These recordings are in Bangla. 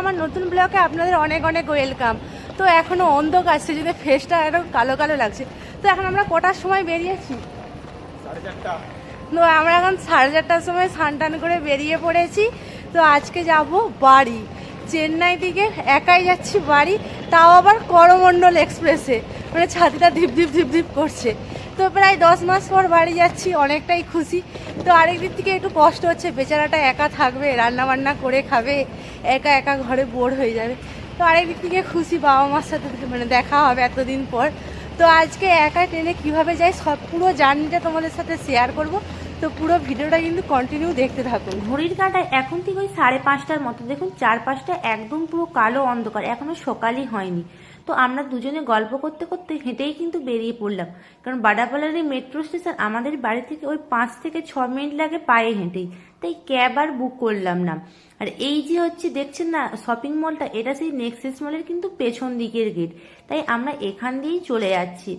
আমার নতুন ব্লগে আপনাদের অনেক অনেক ওয়েলকাম। তো এখনও অন্ধকার যদি ফেসটা একদম কালো কালো লাগছে। তো এখন আমরা কটার সময় বেরিয়েছি? তো আমরা এখন সাড়ে চারটার সময় স্নান করে বেরিয়ে পড়েছি। তো আজকে যাব বাড়ি। চেন্নাই থেকে একাই যাচ্ছি বাড়ি, তাও আবার করমণ্ডল এক্সপ্রেসে। মানে ছাতিটা ধিপ ধিপ ধিপ ধিপ করছে। তো প্রায় দশ মাস পর বাড়ি যাচ্ছি, অনেকটাই খুশি। তো আরেক দিক থেকে একটু কষ্ট হচ্ছে, বেচারাটা একা থাকবে রান্না বান্না করে খাবে, একা একা ঘরে বোর হয়ে যাবে। তো আরেক দিক থেকে খুশি বাবা মার সাথে মানে দেখা হবে এতদিন পর। তো আজকে একা ট্রেনে কীভাবে যাই, সব পুরো জার্নিটা তোমাদের সাথে শেয়ার করব। তো পুরো ভিডিওটা কিন্তু কন্টিনিউ দেখতে থাকুন। ঘড়ির কাঁটায় এখন ঠিক ওই সাড়ে পাঁচটার মতো। দেখুন, চারপাশটা একদম পুরো কালো অন্ধকার, এখনও সকালই হয়নি। তো আমরা দুজনে গল্প করতে করতে হেঁটেই কিন্তু বেরিয়ে পড়লাম। কারণ বাডাপালার এই মেট্রো স্টেশন আমাদের বাড়ি থেকে ওই পাঁচ থেকে ছ মিনিট লাগে পায়ে হেঁটেই। তাই ক্যাব আর বুক করলাম না। আর এই যে হচ্ছে, দেখছেন না শপিং মলটা এটা সেই নেক্সেস মলের কিন্তু পেছন দিকের গেট তাই আমরা এখান দিয়েই চলে যাচ্ছি।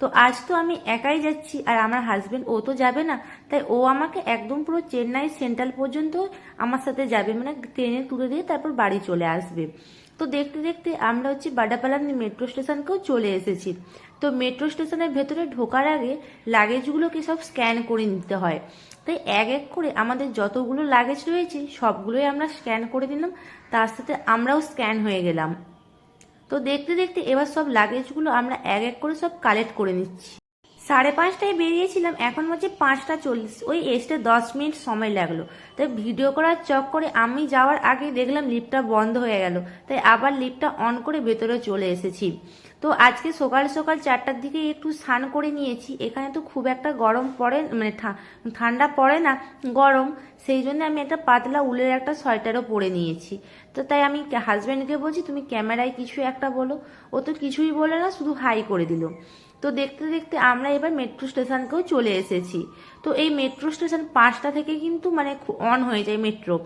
তো আজ তো আমি একাই যাচ্ছি, আর আমার হাজবেন্ড ও তো যাবে না। তাই ও আমাকে একদম পুরো চেন্নাই সেন্ট্রাল পর্যন্ত আমার সাথে যাবে। মানে ট্রেনে তুলে দিয়ে তারপর বাড়ি চলে আসবে। তো দেখতে দেখতে আমরা হচ্ছে বাডাপালাম মেট্রো স্টেশনকেও চলে এসেছি। তো মেট্রো স্টেশনের ভেতরে ঢোকার আগে লাগেজগুলোকে সব স্ক্যান করে নিতে হয়। তাই এক এক করে আমাদের যতগুলো লাগেজ রয়েছে, সবগুলোই আমরা স্ক্যান করে দিলাম তার সাথে আমরাও স্ক্যান হয়ে গেলাম। তো দেখতে দেখতে এবার সব লাগেজগুলো আমরা এক এক করে সব কালেক্ট করে নিচ্ছি। সাড়ে পাঁচটায় বেরিয়েছিলাম, এখন হচ্ছে পাঁচটা চল্লিশ। ওই এসতে দশ মিনিট সময় লাগল। তাই ভিডিও করার চক করে আমি যাওয়ার আগে দেখলাম লিফটটা বন্ধ হয়ে গেল। তাই আবার লিফটটা অন করে ভেতরে চলে এসেছি। তো আজকে সকাল সকাল চারটার দিকে একটু স্নান করে নিয়েছি। এখানে তো খুব একটা গরম পড়ে মানে ঠান্ডা পড়ে না, গরম। সেই জন্য আমি একটা পাতলা উলের একটা সোয়েটারও পরে নিয়েছি। তো তাই আমি হাজব্যান্ডকে বলছি, তুমি ক্যামেরায় কিছু একটা বলো। ও তো কিছুই বলে না, শুধু হাই করে দিল। তো দেখতে দেখতে আমরা এবার মেট্রো স্টেশনকেও চলে এসেছি। তো এই মেট্রো স্টেশন পাঁচটা থেকে কিন্তু মানে অন হয়ে যায় মেট্রো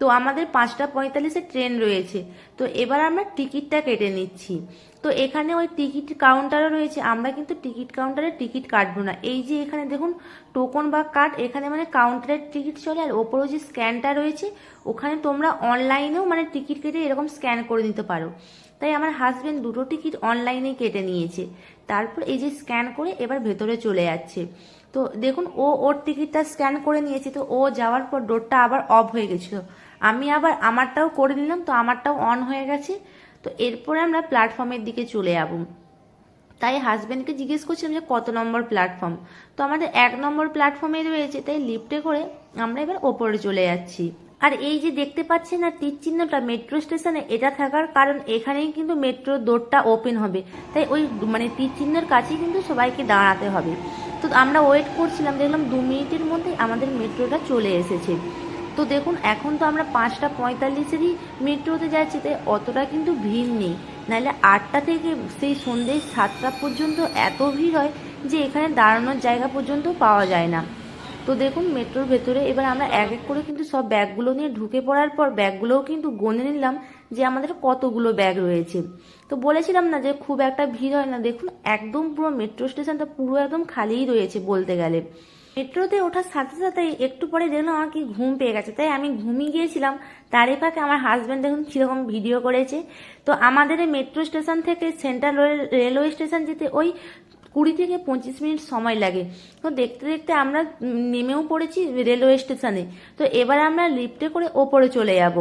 তো আমাদের পাঁচটা পঁয়তাল্লিশে ট্রেন রয়েছে। তো এবার আমরা টিকিটটা কেটে নিচ্ছি। তো এখানে ওই টিকিট কাউন্টারও রয়েছে। আমরা কিন্তু টিকিট কাউন্টারে টিকিট কাটবো না। এই যে এখানে দেখুন টোকন বা কার্ড এখানে মানে কাউন্টারের টিকিট চলে, আর ওপরেও যে স্ক্যানটা রয়েছে, ওখানে তোমরা অনলাইনেও মানে টিকিট কেটে এরকম স্ক্যান করে নিতে পারো। তাই আমার হাজব্যান্ড দুটো টিকিট অনলাইনে কেটে নিয়েছে। তারপর এই যে স্ক্যান করে এবার ভেতরে চলে যাচ্ছে। তো দেখুন, ও ওর টিকিটটা স্ক্যান করে নিয়েছে, তো ও যাওয়ার পর ডোরটা আবার অফ হয়ে গেছিল। আমি আবার আমারটাও করে নিলাম, তো আমারটাও অন হয়ে গেছে। তো এরপরে আমরা প্ল্যাটফর্মের দিকে চলে যাব। তাই হাজব্যান্ডকে জিজ্ঞেস করছিলাম যে, কত নম্বর প্ল্যাটফর্ম তো আমাদের এক নম্বর প্ল্যাটফর্মে রয়েছে, তাই লিফটে করে আমরা এবার ওপরে চলে যাচ্ছি। আর এই যে দেখতে পাচ্ছেন না তীর চিহ্নটা মেট্রো স্টেশনে এটা থাকার কারণ এখানেই কিন্তু মেট্রো দোরটা ওপেন হবে। তাই ওই মানে তীর চিহ্নের কাছেই কিন্তু সবাইকে দাঁড়াতে হবে। তো আমরা ওয়েট করছিলাম, দেখলাম দু মিনিটের মধ্যে আমাদের মেট্রোটা চলে এসেছে। তো দেখুন, এখন তো আমরা পাঁচটা পঁয়তাল্লিশেরই মেট্রোতে যাচ্ছি, তাই অতটা কিন্তু ভিড় নেই। নাহলে আটটা থেকে সেই সন্ধ্যে সাতটা পর্যন্ত এত ভিড় হয় যে এখানে দাঁড়ানোর জায়গা পর্যন্ত পাওয়া যায় না। তো দেখুন, মেট্রোর ভেতরে এবার আমরা এক এক করে কিন্তু সব ব্যাগগুলো নিয়ে ঢুকে পড়ার পর ব্যাগগুলোও কিন্তু গনে নিলাম যে আমাদের কতগুলো ব্যাগ রয়েছে। তো বলেছিলাম না যে খুব একটা ভিড় হয় না। দেখুন, একদম পুরো মেট্রো স্টেশনটা পুরো একদম খালিই রয়েছে বলতে গেলে। মেট্রোতে ওঠার সাথে সাথে একটু পরে দেখলাম আমার কি ঘুম পেয়ে গেছে। তাই আমি ঘুমিয়ে গিয়েছিলাম। তারই ফাঁকে আমার হাজব্যান্ড দেখুন কীরকম ভিডিও করেছে। তো আমাদের মেট্রো স্টেশন থেকে সেন্ট্রাল রেলওয়ে স্টেশন যেতে ওই কুড়ি থেকে পঁচিশ মিনিট সময় লাগে। তো দেখতে দেখতে আমরা নেমেও পড়েছি রেলওয়ে স্টেশনে। তো এবার আমরা লিফটে করে ওপরে চলে যাব।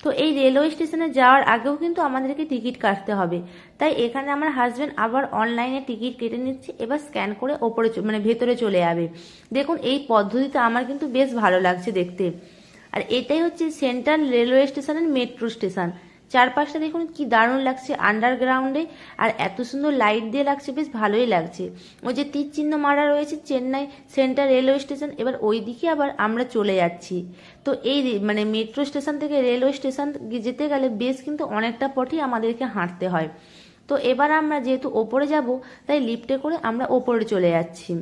তো এই রেলওয়ে স্টেশনে যাওয়ার আগেও কিন্তু আমাদেরকে টিকিট কাটতে হবে। তাই এখানে আমার হাজব্যান্ড আবার অনলাইনে টিকিট কেটে নিচ্ছে, এবার স্ক্যান করে ওপরে মানে ভেতরে চলে যাবে। দেখুন, এই পদ্ধতিতে আমার কিন্তু বেশ ভালো লাগছে দেখতে। আর এটাই হচ্ছে সেন্ট্রাল রেলওয়ে স্টেশনের মেট্রো স্টেশন চারপাশটা দেখুন কি দারুণ লাগছে আন্ডারগ্রাউন্ডে আর এত সুন্দর লাইট দিয়ে লাগছে, বেশ ভালোই লাগছে। ওই যে তীর চিহ্ন মারা রয়েছে চেন্নাই সেন্ট্রাল রেলওয়ে স্টেশন এবার ওই দিকে আবার আমরা চলে যাচ্ছি। তো এই মানে মেট্রো স্টেশন থেকে রেলওয়ে স্টেশন যেতে গেলে বেশ কিন্তু অনেকটা পথই আমাদেরকে হাঁটতে হয়। তো এবার আমরা যেহেতু ওপরে যাব, তাই লিফটে করে আমরা ওপরে চলে যাচ্ছি।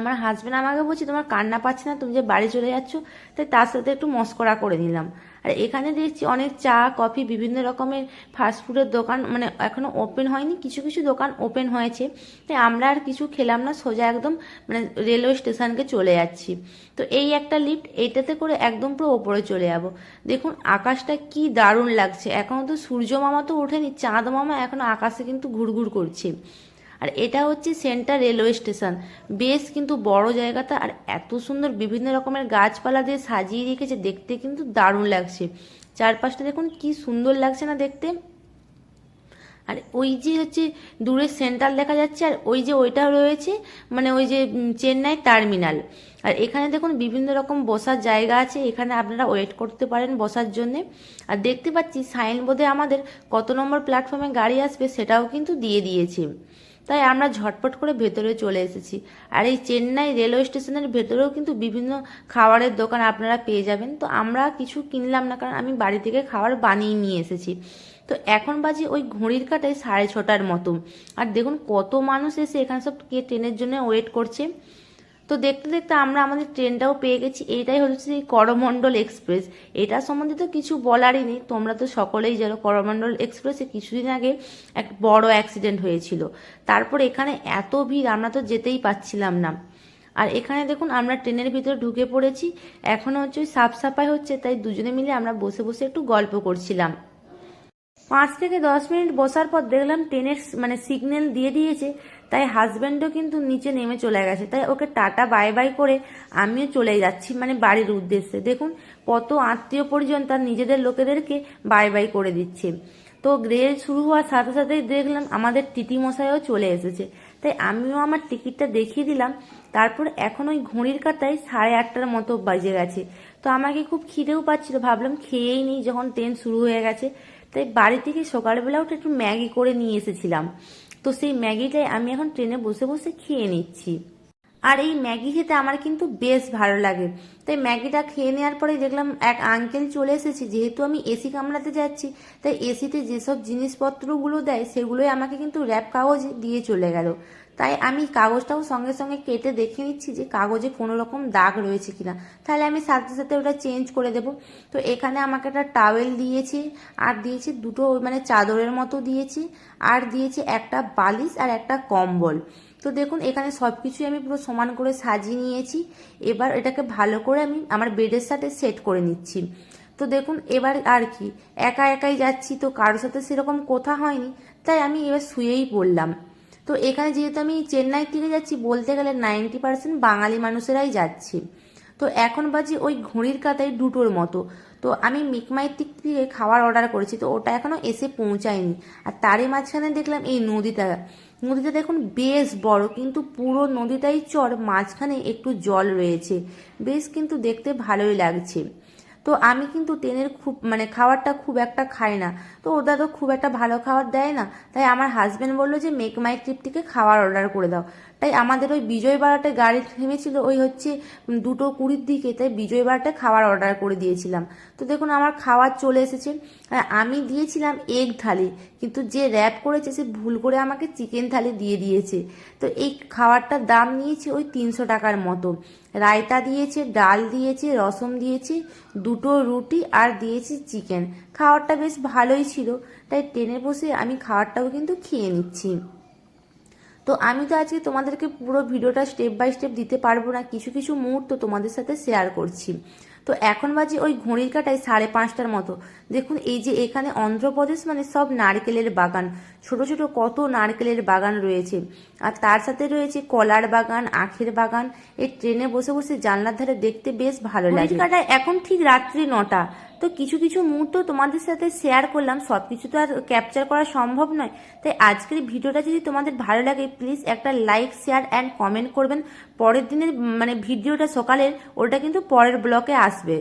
আমার হাজব্যান্ড আমাকে বলছে, তোমার কান্না পাচ্ছে না, তুমি যে বাড়ি চলে যাচ্ছ? তাই তার সাথে একটু মস্করা করে নিলাম। আর এখানে দেখছি অনেক চা, কফি, বিভিন্ন রকমের ফাস্টফুডের দোকান মানে এখনও ওপেন হয়নি, কিছু কিছু দোকান ওপেন হয়েছে। তাই আমরা আর কিছু খেলাম না, সোজা একদম মানে রেলওয়ে স্টেশনকে চলে যাচ্ছি। তো এই একটা লিফট এইটাতে করে একদম পুরো ওপরে চলে যাব। দেখুন, আকাশটা কি দারুণ লাগছে। এখনও তো সূর্য মামা তো ওঠেনি চাঁদ মামা এখনও আকাশে কিন্তু ঘুরঘুর করছে। আর এটা হচ্ছে সেন্টার রেলওয়ে স্টেশন। বেশ কিন্তু বড় জায়গাটা আর এত সুন্দর বিভিন্ন রকমের গাছপালা দিয়ে সাজিয়ে রেখেছে, দেখতে কিন্তু দারুণ লাগছে। চারপাশটা দেখুন কি সুন্দর লাগছে না দেখতে। আর ওই যে হচ্ছে দূরে সেন্টার দেখা যাচ্ছে, আর ওই যে ওইটা রয়েছে মানে ওই যে চেন্নাই টার্মিনাল। আর এখানে দেখুন বিভিন্ন রকম বসার জায়গা আছে, এখানে আপনারা ওয়েট করতে পারেন বসার জন্য। আর দেখতে পাচ্ছি সাইনবোর্ডে আমাদের কত নম্বর প্ল্যাটফর্মে গাড়ি আসবে সেটাও কিন্তু দিয়ে দিয়েছে। তাই আমরা ঝটপট করে ভেতরে চলে এসেছি। আর এই চেন্নাই রেলওয়ে স্টেশনের ভেতরেও কিন্তু বিভিন্ন খাবারের দোকান আপনারা পেয়ে যাবেন। তো আমরা কিছু কিনলাম না, কারণ আমি বাড়ি থেকে খাবার বানিয়ে নিয়ে এসেছি। তো এখন বাজে ওই ঘড়ির কাটায় সাড়ে ছটার মতো। আর দেখুন কত মানুষ এসে এখানে সব কে ট্রেনের জন্য ওয়েট করছে। তো দেখতে দেখতে আমরা আমাদের ট্রেনটাও পেয়ে গেছি। এইটাই হচ্ছে এই করমণ্ডল এক্সপ্রেস। এটা সম্বন্ধে তো কিছু বলারই নেই। তোমরা তো সকলেই জানো, করমণ্ডল এক্সপ্রেসে কিছুদিন আগে এক বড় অ্যাক্সিডেন্ট হয়েছিল। তারপর এখানে এত ভিড়, আমরা তো যেতেই পাচ্ছিলাম না। আর এখানে দেখুন, আমরা ট্রেনের ভিতরে ঢুকে পড়েছি। এখনও হচ্ছে ওই সাফ সাফাই হচ্ছে, তাই দুজনে মিলে আমরা বসে বসে একটু গল্প করছিলাম। পাঁচ থেকে দশ মিনিট বসার পর দেখলাম ট্রেনের মানে সিগন্যাল দিয়ে দিয়েছে। তাই হাজব্যান্ডও কিন্তু নিচে নেমে চলে গেছে। তাই ওকে টাটা বাই বাই করে আমিও চলে যাচ্ছি মানে বাড়ির উদ্দেশ্যে। দেখুন কত আত্মীয় পরিজন তার নিজেদের লোকেদেরকে বাই বাই করে দিচ্ছে। তো রেল শুরু হওয়ার সাথে সাথেই দেখলাম আমাদের মশাইও চলে এসেছে। তাই আমিও আমার টিকিটটা দেখিয়ে দিলাম। তারপর এখন ওই ঘড়ির কাটায় সাড়ে আটটার মতো বাজে গেছে। তো আমাকে খুব খিদেও পাচ্ছিল, ভাবলাম খেয়েই নিই, যখন ট্রেন শুরু হয়ে গেছে। তাই বাড়ি থেকে সকালবেলা উঠে একটু ম্যাগি করে নিয়ে এসেছিলাম। তো সেই ম্যাগিটাই আমি এখন ট্রেনে বসে বসে খেয়ে নিচ্ছি। আর এই ম্যাগি খেতে আমার কিন্তু বেশ ভালো লাগে। তাই ম্যাগিটা খেয়ে নেওয়ার পরে দেখলাম এক আঙ্কেল চলে এসেছে। যেহেতু আমি এসি কামড়াতে যাচ্ছি, তাই এসিতে যেসব জিনিসপত্রগুলো দেয়, সেগুলোই আমাকে কিন্তু র্যাপ কাগজ দিয়ে চলে গেল। তাই আমি কাগজটাও সঙ্গে সঙ্গে কেটে দেখে নিচ্ছি যে কাগজে কোনো রকম দাগ রয়েছে কিনা। তাহলে আমি সাথে সাথে ওটা চেঞ্জ করে দেব। তো এখানে আমাকে একটা টাওয়েল দিয়েছে, আর দিয়েছে দুটো মানে চাদরের মতো দিয়েছে, আর দিয়েছে একটা বালিশ আর একটা কম্বল। তো দেখুন, এখানে সব কিছুই আমি পুরো সমান করে সাজিয়ে নিয়েছি। এবার এটাকে ভালো করে আমি আমার বেডের সাথে সেট করে নিচ্ছি। তো দেখুন, এবার আর কি, একা একাই যাচ্ছি, তো কারোর সাথে সেরকম কথা হয়নি, তাই আমি এবার শুয়েই পড়লাম। তো এখানে যেহেতু আমি চেন্নাই থেকে যাচ্ছি, বলতে গেলে নাইনটি পার্সেন্ট বাঙালি মানুষেরাই যাচ্ছি। তো এখন বাজে ওই ঘড়ির কাতায় দুটোর মতো। তো আমি মিকমাইর দিক থেকে খাবার অর্ডার করেছি, তো ওটা এখনও এসে পৌঁছায়নি। আর তারই মাঝখানে দেখলাম এই নদীটা। নদীটা দেখুন বেশ বড়, কিন্তু পুরো নদীটাই চর, মাঝখানে একটু জল রয়েছে। বেশ কিন্তু দেখতে ভালোই লাগছে। তো আমি কিন্তু ট্রেনের খুব মানে খাবারটা খুব একটা খাই না। তো ওটা তো খুব একটা ভালো খাবার দেয় না। তাই আমার হাজব্যান্ড বলল যে মেক মাই ট্রিপ থেকে খাবার অর্ডার করে দাও। তাই আমাদের ওই বিজয়বাড়াতে গাড়ি থেমেছিল, ওই হচ্ছে দুটো কুড়ির দিকে, তাই বিজয়বাড়াতে খাবার অর্ডার করে দিয়েছিলাম। তো দেখুন, আমার খাবার চলে এসেছে। আমি দিয়েছিলাম এগ থালি, কিন্তু যে র্যাপ করেছে সে ভুল করে আমাকে চিকেন থালি দিয়ে দিয়েছে। তো এই খাবারটার দাম নিয়েছে ওই তিনশো টাকার মতো। রায়তা দিয়েছে, ডাল দিয়েছে রসম দিয়েছে, দুটো রুটি আর দিয়েছি চিকেন খাবারটা বেশ ভালোই ছিল, তাই ট্রেনে বসে আমি খাবারটাও কিন্তু খেয়ে নিচ্ছি। তো আমি তো আজকে তোমাদেরকে পুরো ভিডিওটা স্টেপ বাই স্টেপ দিতে পারব না কিছু কিছু মুহূর্ত তোমাদের সাথে শেয়ার করছি। তো এখন বাজে ওই ঘড়ির কাটায় সাড়ে পাঁচটার মতো। দেখুন এই যে এখানে অন্ধ্রপ্রদেশ মানে সব নারকেলের বাগান। ছোট ছোট কত নারকেলের বাগান রয়েছে। আর তার সাথে রয়েছে কলার বাগান আখের বাগান। এই ট্রেনে বসে বসে জানলার ধারে দেখতে বেশ ভালো লাগে। কাটায় এখন ঠিক রাত্রি নটা। তো কিছু কিছু মুহূর্ত তোমাদের সাথে শেয়ার করলাম সব কিছু তো আর ক্যাপচার করা সম্ভব নয়। তাই আজকের ভিডিওটা যদি তোমাদের ভালো লাগে প্লিজ একটা লাইক শেয়ার অ্যান্ড কমেন্ট করবেন। পরের দিনের মানে ভিডিওটা সকালের, ওটা কিন্তু পরের ব্লকে আসবে।